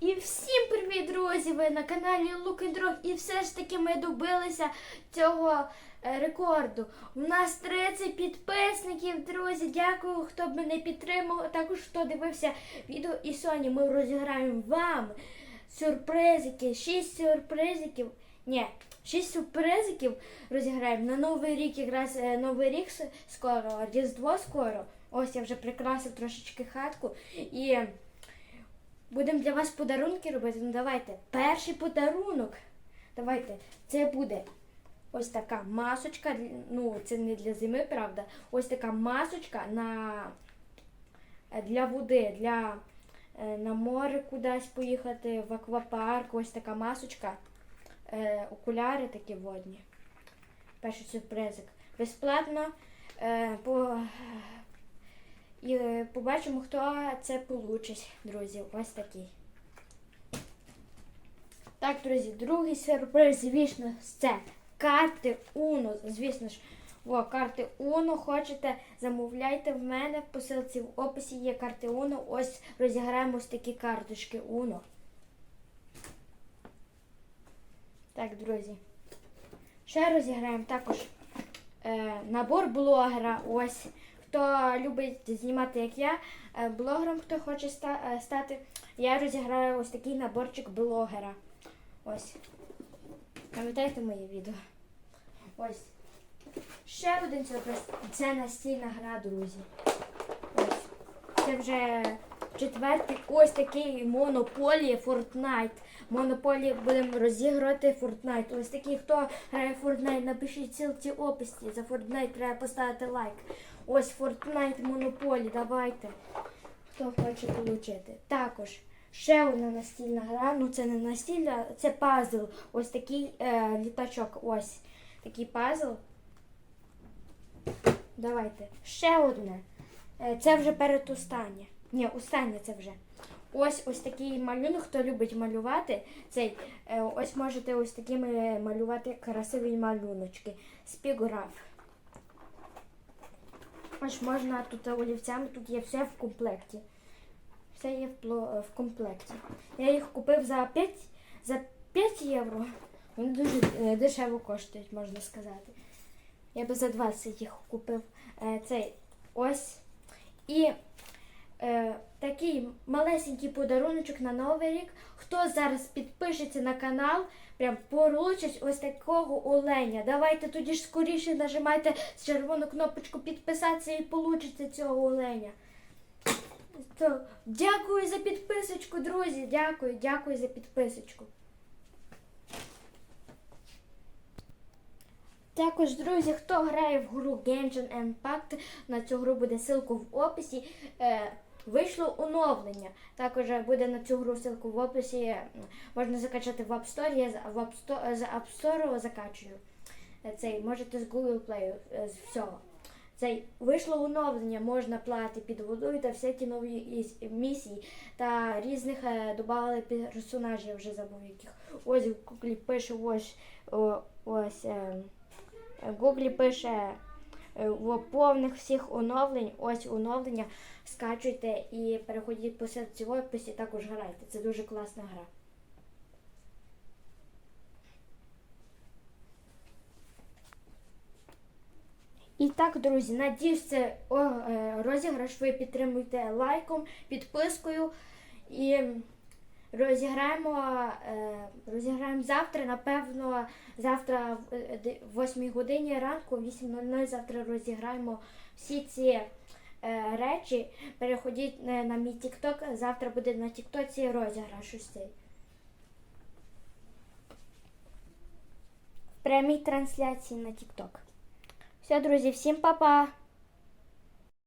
І всім привіт, друзі! Ви на каналі Лук і все ж таки ми добилися цього е, рекорду. У нас 30 підписників, друзі. Дякую, хто б мене підтримав, також хто дивився відео. І сьогодні ми розіграємо вам сюрпризики. 6 сюрпризиків. Ні, 6 сюрпризиків розіграємо на Новий рік. Якраз е, Новий рік скоро, Різдво скоро. Ось я вже прикрасив трошечки хатку. І Будемо для вас подарунки робити. Ну давайте. Перший подарунок. Давайте. Це буде ось така масочка. Ну, це не для зими, правда. Ось така масочка на для води, для е, на море кудись поїхати, в аквапарк. Ось така масочка. Е, окуляри такі водні. Перший сюрпризик. Безплатно. Е, по, і е, побачимо, хто це получить, друзі. Ось такий. Так, друзі, другий сюрприз, звісно, це карти Uno. Звісно ж, о, карти Uno. Хочете, замовляйте в мене в посилці в описі є карти Uno. Ось розіграємо ось такі карточки Uno. Так, друзі. Ще розіграємо також е, набор блогера. Ось. Хто любить знімати, як я, е, блогером, хто хоче е, стати, я розіграю ось такий наборчик блогера. Ось. Пам'ятаєте моє відео? Ось. Ще один сюрприз. Це настільна гра, друзі. Ось. Це вже четвертий ось такий монополі Fortnite. Монополі будемо розігрувати Fortnite. Ось такий, хто грає в Fortnite, напишіть ссылці описі. За Fortnite треба поставити лайк. Ось Fortnite Monopoly, давайте. Хто хоче отримати. Також ще одна настільна гра. Ну це не настільна, це пазл. Ось такий е, літачок. Ось такий пазл. Давайте. Ще одне. Е, Це вже передостаннє. Ні, останнє це вже. Ось ось такий малюнок, хто любить малювати. Цей, е, ось можете ось такими малювати красиві малюночки. Спіграф. Ось можна тут олівцями, тут є все в комплекті. Все є в, комплекті. Я їх купив за 5, за 5 євро. Вони дуже е, дешево коштують, можна сказати. Я би за 20 їх купив. Е, цей ось. І е, такий малесенький подаруночок на Новий рік. Хто зараз підпишеться на канал, прям получить ось такого оленя. Давайте тоді ж скоріше нажимайте червону кнопочку підписатися і получите цього оленя. То, дякую за підписочку, друзі. Дякую, дякую за підписочку. Також, друзі, хто грає в гру Genshin Impact, на цю гру буде ссылку в описі. Е, вийшло оновлення. Також буде на цю гру ссылку в описі. Можна закачати в App Store. Я в App Store, з App Store закачую. Е, Цей можете з Google Play, е, з всього. Цей вийшло оновлення, можна плати під водою та всякі нові місії та різних е, додали персонажів, я вже забув яких. Ось в Google пише ось ось. Е, в пише е, повних всіх оновлень, ось оновлення, скачуйте і переходіть по в описі, також грайте. Це дуже класна гра. І так, друзі, надіюсь, це е, розіграш ви підтримуєте лайком, підпискою. І розіграємо, е, розіграємо завтра, напевно, завтра в е, 8 годині ранку, в 8.00 завтра розіграємо всі ці е, речі. Переходіть е, на мій TikTok, завтра буде на TikTok розіграш ось цей. В прямій трансляції на TikTok. Все, друзі, всім па-па!